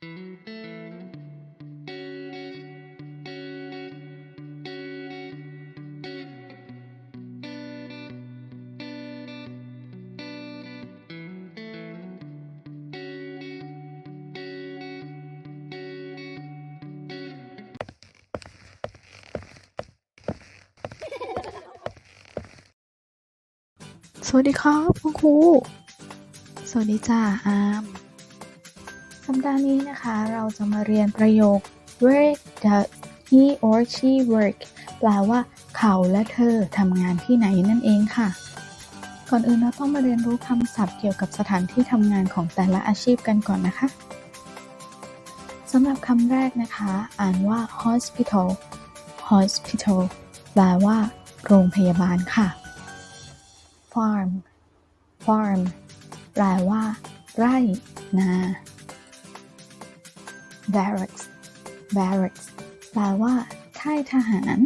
สวัสดีครับคุณครู สวัสดีจ้าอาม สัปดาห์นี้นะคะ เราจะมาเรียนประโยค where does he or she work แปลว่า เขาและเธอทำงานที่ไหนนั่นเองค่ะ ก่อนอื่นเราต้องมาเรียนรู้คำศัพท์เกี่ยวกับสถานที่ทำงานของแต่ละอาชีพกันก่อนนะคะสำหรับคำแรกนะคะ อ่านว่า hospital hospital แปลว่า โรงพยาบาลค่ะ farm farm แปลว่า ไร่นา barracks barracks แปลว่า ค่ายทหาร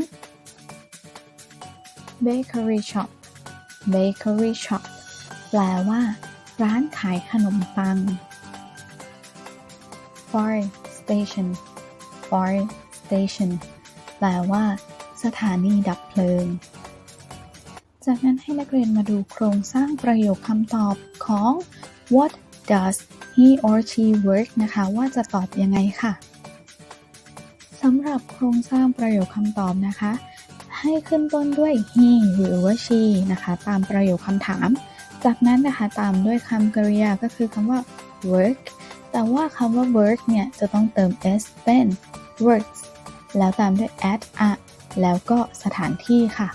bakery shop bakery shop แปลว่า ร้านขายขนมปัง fire station fire station แปลว่า สถานีดับเพลิง จากนั้นให้นักเรียนมาดูโครงสร้างประโยคคำตอบของ what does he or she work นะคะ ว่าจะตอบยังไงค่ะสำหรับโครงสร้างประโยคคำตอบนะคะ ให้ขึ้นต้นด้วย he หรือว่า she นะคะ ตามประโยคคำถาม จากนั้นนะคะตามด้วยคำกริยาก็คือคำว่า work แต่ว่าคำว่า work เนี่ย จะต้องเติม s เป็น works แล้วตามด้วย at a แล้วก็สถานที่ค่ะ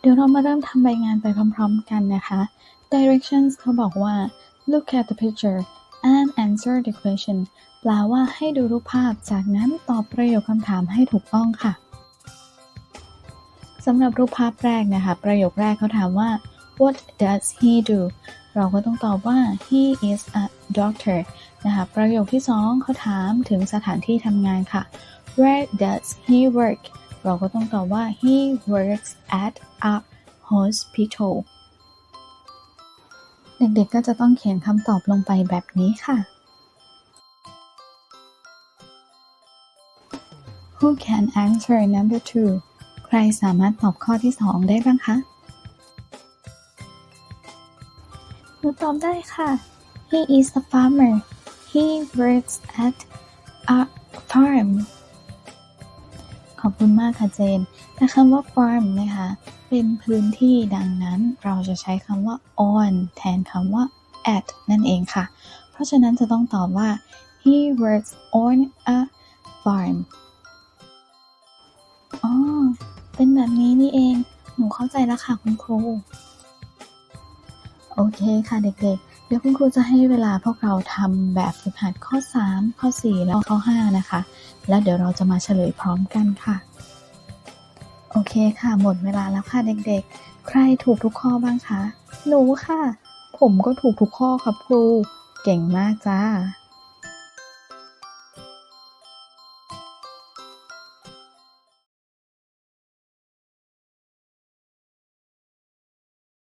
เดี๋ยวเรามาเริ่มทำใบงานไปพร้อม ๆ กันนะคะ directions เขาบอกว่า look at the picture and answer the question แปลว่าให้ดูรูปภาพ จากนั้นตอบประโยคคำถามให้ถูกต้องค่ะสำหรับรูปภาพแรกนะคะ ประโยคแรกเขาถามว่า what does he do เราก็ต้องตอบว่า he is a doctor นะคะ ประโยคที่สองเขาถามถึงสถานที่ทำงานค่ะ where does he work เราก็ต้องตอบว่า he works at a hospital ด็กๆก็จะต้องเขียนคำตอบลงไปแบบนี้ค่ะ Who can answer number two ใครสามารถตอบข้อที่ 2 ได้บ้างคะ หนูตอบได้ค่ะ He is a farmer He works at a farm ขอบคุณมากค่ะเจน แต่คำว่า farm นะคะ เป็นพื้นที่ดังนั้นเราจะใช้คำว่า on แทนคำว่า at นั่นเองค่ะ เพราะฉะนั้นจะต้องตอบว่า he works on a farm อ๋อ เป็นแบบนี้นี่เอง หนูเข้าใจแล้วค่ะคุณครู โอเคค่ะเด็กๆ เดี๋ยวคุณครูจะให้เวลาพวกเราทำแบบฝึกหัดข้อ 3 ข้อ 4 แล้วข้อ 5 นะคะ แล้วเดี๋ยวเราจะมาเฉลยพร้อมกันค่ะ โอเคค่ะ หมดเวลาแล้วค่ะเด็กๆ ใครถูกทุกข้อบ้างคะ หนูค่ะ ผมก็ถูกทุกข้อครับครู เก่งมากจ้า